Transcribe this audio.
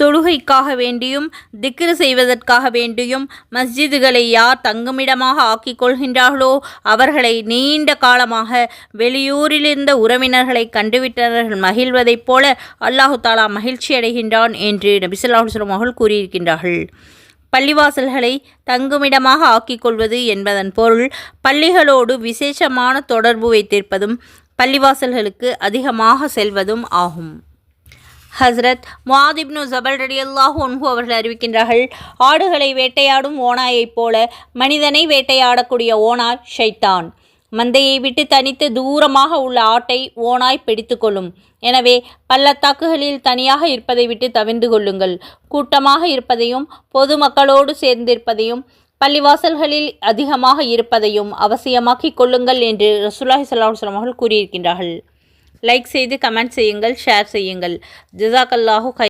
தொழுகைக்காக வேண்டியும் திக்ரு செய்வதற்காக வேண்டியும் மஸ்ஜிதுகளை யார் தங்குமிடமாக ஆக்கிக் கொள்கின்றார்களோ அவர்களை நீண்ட காலமாக வெளியூரிலிருந்த உறவினர்களை கண்டுவிட்டவர்கள் மகிழ்வதைப் போல அல்லாஹு தாலா மகிழ்ச்சி அடைகின்றான் என்று நபிசல்லாஹுஸ்லம் அவர்கள் கூறியிருக்கின்றார்கள். பள்ளிவாசல்களை தங்குமிடமாக ஆக்கிக் கொள்வது என்பதன் பொருள் பள்ளிகளோடு விசேஷமான தொடர்பு வைத்திருப்பதும் பள்ளிவாசல்களுக்கு அதிகமாக செல்வதும் ஆகும். ஹஸ்ரத் முவாதிப்னு ஜபல் ரடியல்லாஹு ஒன்ஹு அவர்கள் அறிவிக்கின்றார்கள் ஆடுகளை வேட்டையாடும் ஓநாயைப் போல மனிதனை வேட்டையாடக்கூடிய ஓனாய் ஷைத்தான். மந்தையை விட்டு தனித்து தூரமாக உள்ள ஆட்டை ஓனாய் பிடித்து கொள்ளும். எனவே பள்ளத்தாக்குகளில் தனியாக இருப்பதை விட்டு தவிர்ந்து கொள்ளுங்கள். கூட்டமாக இருப்பதையும் பொதுமக்களோடு சேர்ந்திருப்பதையும் பள்ளிவாசல்களில் அதிகமாக இருப்பதையும் அவசியமாக்கிக் கொள்ளுங்கள் என்று ரசூலாஹி ஸல்லல்லாஹு அவர்கள் கூறியிருக்கின்றார்கள். லைக் செய்து கமெண்ட் செய்யுங்கள் ஷேர் செய்யுங்கள். ஜிசாக்கல்லாஹு கை